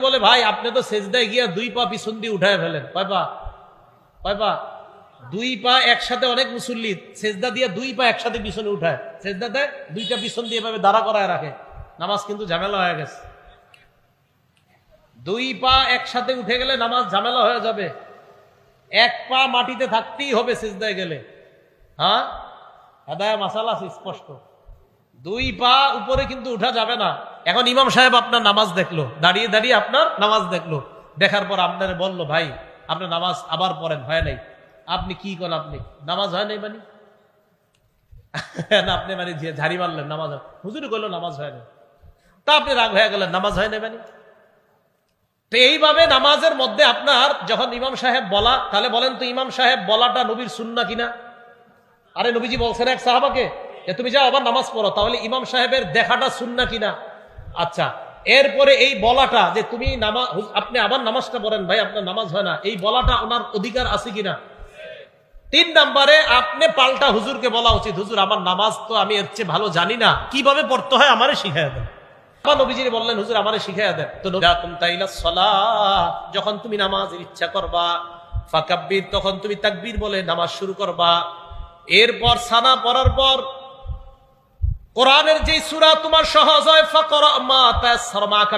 বলে, ভাই, আপনি তো সেজদায় গিয়া দুই পা পিছন দিয়ে উঠায় ফেলেন। কয় পা? কয় পা? দুই পা একসাথে অনেক মুসল্লি, সেজদা দিয়ে দুই পা একসাথে পিছনে উঠায়। সেজদা দেয় দুইটা পিছন দিয়ে এভাবে দাঁড়া করায় রাখে। নামাজ কিন্তু ঝামেলা হয়ে গেছে। দুই পা একসাথে উঠে গেলে নামাজ ঝামেলা হয়ে যাবে। এক পা মাটিতে থাকতেই হবে সেজদায় গেলে। হ্যাঁ? আদায় মাসালা স্পষ্ট। দুই পা উপরে কিন্তু উঠা যাবে না। এখন ইমাম সাহেব আপনার নামাজ দেখল। দাঁড়িয়ে দাঁড়িয়ে আপনার নামাজ দেখল। দেখার পর আপনার বলল, ভাই, আপনার নামাজ আবার পড়েন, হয় নাই। আপনি কি করেন আপনি? নামাজ হয় নাই মানে? আপনি মানে ঝাড়ি মারলেন, নামাজ হয়। হুজুরি করল নামাজ হয় না তা আপনি রাগ হয়ে গেলেন, নামাজ হয় নাই মানে? তো এইভাবে নামাজের মধ্যে আপনার যখন ইমাম সাহেব বলা, তাহলে বলেন তো ইমাম সাহেব বলাটা নবীর সুন্না কিনা? আরে নবীজি বলছেন এক সাহাবাকে যে তুমি যাও আবার নামাজ পড়ো তাহলে ইমাম সাহেবের দেখাটা শুন সুন্না কিনা? আচ্ছা এরপরে এই বলাটা যে তুমি নামাজ আপনি আবার নামাজটা পড়েন ভাই আপনার নামাজ হয় না। এই বলাটা ওনার অধিকার আছে কিনা? তিন নম্বরে আপনি পাল্টা হুজুরকে বলা উচিত হুজুর আমার নামাজ তো আমি এর চেয়ে ভালো জানি না। কীভাবে পড়তে হয় আমারে শিখাই দেন। আমার বললেন হুজুর আমারে শিখাই দেন। তো তাইলা সলাত", যখন তুমি নামাজের ইচ্ছা করবা ফাকাব্বির তখন তুমি তাকবীর বলে নামাজ শুরু করবা। এরপর সানা পড়ার পর কোরআনের যে সুরা তোমার সহজ হয়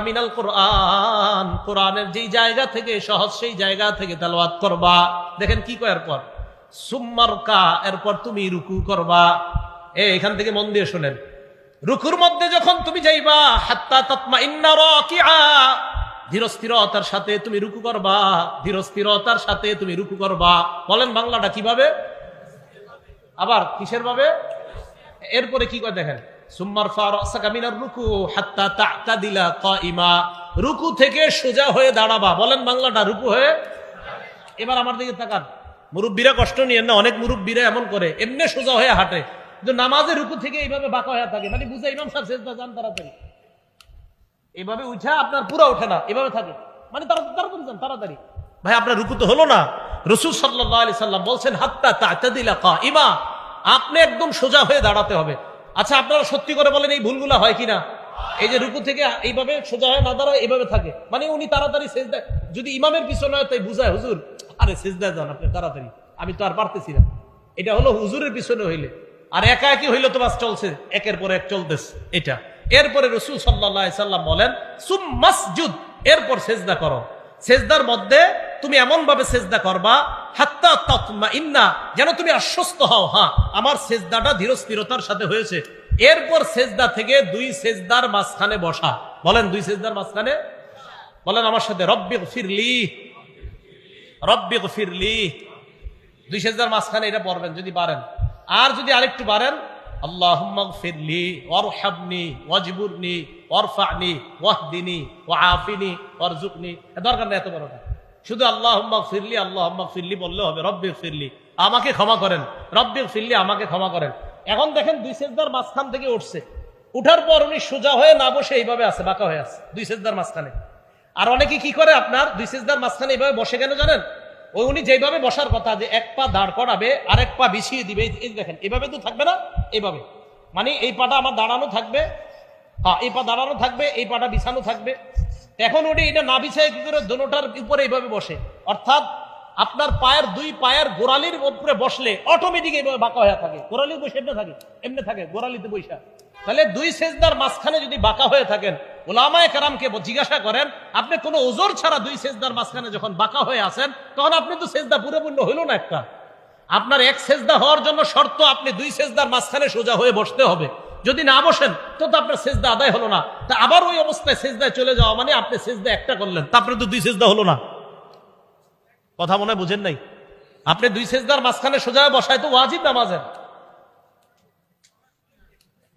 মিনাল কোরআন। কোরআনের যেই জায়গা থেকে, সহজ সেই জায়গা থেকে তেলাওয়াত করবা। দেখেন কি কয় এরপর? সুম্মারকা, এরপর তুমি রুকু করবা। এ, এখান থেকে মন দিয়ে শুনেন। রুকুর মধ্যে যখন তুমি যাইবা, হাত্তা তাতমা ইন্না রাকিআ। ধীরস্থিরতার সাথে তুমি রুকু করবা, ধীরস্থিরতার সাথে তুমি রুকু করবা। বলেন বাংলাটা কীভাবে? আবার কিসের ভাবে? এরপরে কি করে দেখেন? সুম্মার রুকু হাত্তা কাইমা। রুকু থেকে সোজা হয়ে দাঁড়াবা। বলেন বাংলাটা, রুকু হয়ে? এবার আমার দিকে তাকান। মুরব্বীরা কষ্ট নিয়েন না, অনেক মুরব্বীরা এমন করে, এমনি সোজা হয়ে হাঁটে। কিন্তু নামাজের রুকু থেকে এইভাবে বাঁকা হয়ে থাকে। মানে বুঝে ইমাম সাহেব সেজদা যান তাড়াতাড়ি। এইভাবে উঠা আপনার পুরো ওঠে না, এভাবে থাকে। মানে তাড়াতাড়ি যান তাড়াতাড়ি। ভাই, আপনার রুকু তো হলো না। রসুল সাল্লাহ আলি সাল্লাম বলছেন, হাত্তা তা'তাদিলা কাইমা। আপনি একদম সোজা হয়ে দাঁড়াতে হবে। আচ্ছা আপনারা সত্যি করে বলেন, এই ভুলগুলা হয় কিনা? এই যে রুকু থেকে এইভাবে সোজা হয়ে না দাঁড়ায়, এইভাবে থাকে। মানে উনি তাড়াতাড়ি সেজদায় যদি ইমামের পিছনে হয়, তাই বুঝায়, হুজুর, আরে সেজদায় যান আপনি তাড়াতাড়ি, আমি তো আর পারতেছি না। এটা হলো হুজুরের পিছনে হইলে। আর একা একই হইলে তো বাস চলছে, একের পর এক চলতেছে এটা। এরপরে রসুল সাল্লাহ সাল্লাম বলেন, সুম মাসজুদ এরপর সেজদা করো। সেজদার মধ্যে তুমি এমন ভাবে সেজদা করবা হাত্তা যেন তুমি আশ্বস্ত হও। হ্যাঁ আমার সেজদাটা ধীরস্থিরতার সাথে হয়েছে। এরপর সেজদা থেকে দুই সেজদার মাঝখানে বসা। বলেন দুই সেজদার মাঝখানে? বলেন আমার সাথে, রব্বি ফিরলি রব্বি ফিরলি দুই সেজদার মাঝখানে এটা পড়বেন যদি পারেন। আর যদি আরেকটু পারেন আল্লাহ ফিরলি ওয়ারহাবনি ওয়াজবুরনি, ওয়ারফানি, ওয়াহদিনি ওয়াআফিনি ওয়ারজুকনি দরকার নেই এত বড়টা। শুধু আল্লাহ ফিরলি আল্লাহ ফিরলি বললে হবে, রব্বি ফিরলি আমাকে ক্ষমা করেন, রব্বি ফিরলি আমাকে ক্ষমা করেন। এখন দেখেন দুই সেজদার মাঝখান থেকে উঠছে। উঠার পর উনি সোজা হয়ে না বসে এইভাবে আছে, বাঁকা হয়ে আছে, দুই সেজদার মাঝখানে। আর অনেকে কি করে আপনার, দুই সেজদার মাঝখানে এইভাবে বসে কেন জানেন? ওই উনি যেভাবে বসার কথা যে এক পা দাঁড় করাবে আর এক পা বিছিয়ে দিবে, এই- দেখেন, এভাবে তো থাকবে না? এভাবে। মানে এই পাটা আমার দাঁড়ানো থাকবে হ্যাঁ এই পা দাঁড়ানো থাকবে, এই পাটা বিছানো থাকবে। এখন উনি এটা না বিছায় কি করে দোনোটার উপরে এইভাবে বসে। অর্থাৎ আপনার পায়ের দুই পায়ের গোড়ালির উপরে বসলে অটোমেটিক এইভাবে বাঁকা হয়ে থাকে। গোড়ালির বসে এমনি থাকে এমনি থাকে, গোড়ালিতে বৈশা তাহলে দুই সেজদার মাঝখানে যদি বাঁকা হয়ে থাকেন, ওলামায় কারামকে জিজ্ঞাসা করেন, আপনি কোনো ওজোর ছাড়া দুই সেজদার মাঝখানে যখন বাঁকা হয়ে আসেন তখন আপনি তো সেজদা পুরোপূর্ণ হইল না একটা। আপনার এক সেজদা হওয়ার জন্য শর্ত, আপনি দুই সেজদার মাঝখানে সোজা হয়ে বসতে হবে। যদি না বসেন, তো তো আপনার সেজদা আদায় হলো না। তা আবার ওই অবস্থায় সেজদায় চলে যাওয়া মানে আপনি সেজদা একটা করলেন তারপরে তো দুই সেজদা হলো না। কথা মনে বুঝেন নাই? আপনি দুই সেজদার মাঝখানে সোজা বসায় তো ওয়াজিব নামাজের।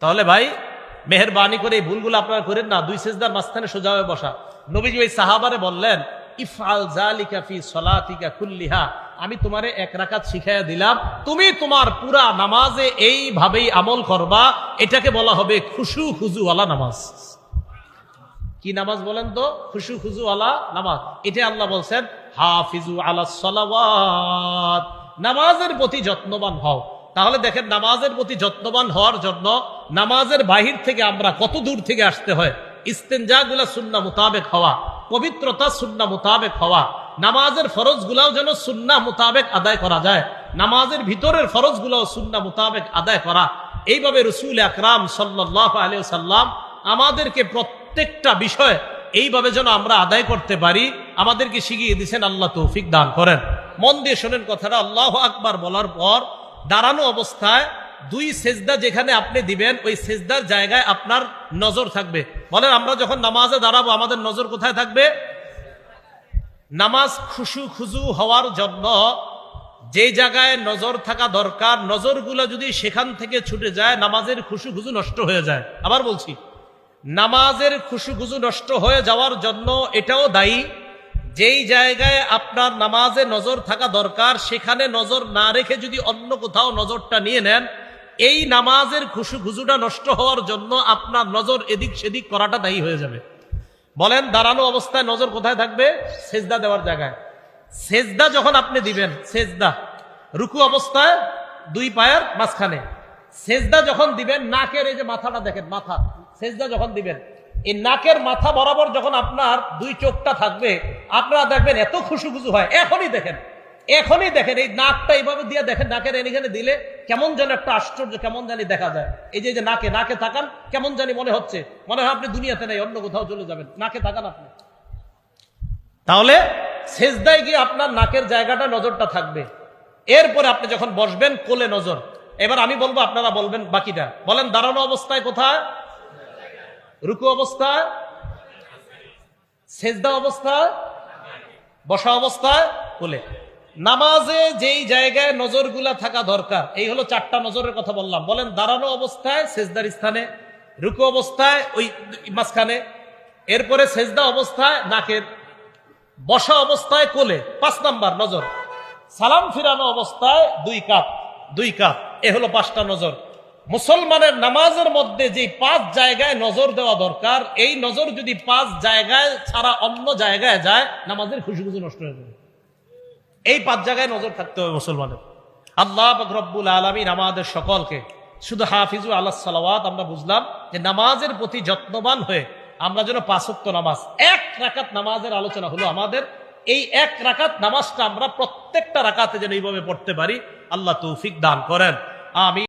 তাহলে ভাই, মেহরবানি করে এই ভুলগুলো আপনারা করেন না, দুই সেজদার মাঝখানে সোজা হয়ে বসা। নবীজি ওই সাহাবারে বললেন, ইফআল জালিকা ফি সলাতিকা কুল্লিহা। আমি তোমারে এক রাকাত শিখাইয়া দিলাম, তুমি তোমার পুরা নামাজে এইভাবেই আমল করবা, এটাকে বলা হবে খুশু খুজুওয়ালা নামাজ। কি নামাজ বলেন তো? খুশু খুজু আলা নামাজ। এটা আল্লাহ বলছেন, হাফিজু আলা সলাওয়াত। নামাজের প্রতি যত্নবান হও। তাহলে দেখেন, নামাজের প্রতি যত্নবান হওয়ার জন্য নামাজের বাহির থেকে আমরা কত দূর থেকে আসতে হয়? ইস্তেঞ্জা গুলা সুন্না মোতাবেক হওয়া, পবিত্রতা সুন্না মোতাবেক হওয়া। নামাজের ফরজ গুলাও যেন সুন্না মোতাবেক আদায় করা যায়। নামাজের ভিতরের ফরজ গুলাও সুন্না মোতাবেক আদায় করা। এইভাবে রসুল আকরাম সাল্লাহ আলিয়া সাল্লাম আমাদেরকে প্রত্যেকটা বিষয় এইভাবে যেন আমরা আদায় করতে পারি, আমাদেরকে শিখিয়ে দিয়েছেন, আল্লাহ তৌফিক দান করেন। মন দিয়ে শোনেন কথাটা, আল্লাহ আকবার বলার পর দাঁড়ানো অবস্থায় দুই সেজদা যেখানে আপনি দিবেন, ওই সেজদার জায়গায় আপনার নজর থাকবে। বলেন, আমরা যখন নামাজে দাঁড়াবো, আমাদের নজর কোথায় থাকবে? নামাজ খুশু খুজু হওয়ার জন্য যে জায়গায় নজর থাকা দরকার, নজরগুলো যদি সেখান থেকে ছুটে যায়, নামাজের খুশু খুজু নষ্ট হয়ে যায়। আবার বলছি, নামাজের খুশু খুজু নষ্ট হয়ে যাওয়ার জন্য এটাও দায়ী, যেই জায়গায় আপনার নামাজে নজর থাকা দরকার, সেখানে নজর না রেখে যদি অন্য কোথাও নজরটা নিয়ে নেন, এই নামাজের খুশু খুজুটা নষ্ট হওয়ার জন্য আপনার নজর এদিক সেদিক করাটা দায়ী হয়ে যাবে। বলেন, দাঁড়ানো অবস্থায় নজর কোথায় থাকবে? সেজদা দেওয়ার জায়গায়। সেজদা যখন আপনি দিবেন, সেজদা, রুকু অবস্থায় দুই পায়ের মাঝখানে। সেজদা যখন দিবেন, নাকের এই যে মাথাটা দেখেন, মাথা, সেজদা যখন দিবেন, এই নাকের মাথা বরাবর যখন আপনার দুই চোখটা থাকবে, আপনারা দেখবেন এত খুশু খুশু হয়। এখনই দেখেন এখনই দেখেন, এই নাকটা এইভাবে দিয়ে দেখেন, নাকের এখানে দিলে কেমন যেন একটা আশ্চর্য কেমন জানি দেখা যায়। এই যে যে নাকে নাকে থাকান কেমন জানি মনে হচ্ছে। মনে হয় আপনি দুনিয়াতে নেই অন্য কোথাও চলে যাবেন। নাকে থাকান আপনি। তাহলে? সেজদায় গিয়ে আপনার নাকের জায়গাটা নজরটা থাকবে। এরপরে আপনি যখন বসবেন কোলে নজর। এবার আমি বলব আপনারা বলবেন বাকিটা। বলেন দাঁড়ানো অবস্থায় কোথায়? রুকু অবস্থায়? সেজদা অবস্থায়? বসা অবস্থায়? কোলে। নামাজে যেই জায়গায় নজরগুলা থাকা দরকার, এই হলো চারটা নজরের কথা বললাম। বলেন, দাঁড়ানো অবস্থায় সেজদার স্থানে, রুকু অবস্থায় ওই মাঝখানে, এরপরে সেজদা অবস্থায় নাকের, বসা অবস্থায় কোলে, পাঁচ নাম্বার নজর। সালাম ফিরানো অবস্থায় দুই কাপ দুই কাপ, এ হলো পাঁচটা নজর। মুসলমানের নামাজের মধ্যে যে পাঁচ জায়গায় নজর দেওয়া দরকার, এই নজর যদি পাঁচ জায়গায় ছাড়া অন্য জায়গায় যায়, নামাজের খুশি খুশি নষ্ট হয়ে যাবে। এই পাঁচ জায়গায় নজর থাকতে হবে মুসলমানের। আল্লাহ রব্বুল আলমিন আমাদের সকলকে, শুধু হাফিজু আল্লাহ সালাওয়াত আমরা বুঝলাম যে নামাজের প্রতি যত্নবান হয়ে আমরা যেন পাঁচত্ব নামাজ, এক রাকাত নামাজের আলোচনা হলো আমাদের, এই এক রাকাত নামাজটা আমরা প্রত্যেকটা রাকাতে যেন এইভাবে পড়তে পারি, আল্লাহ তৌফিক দান করেন। আমি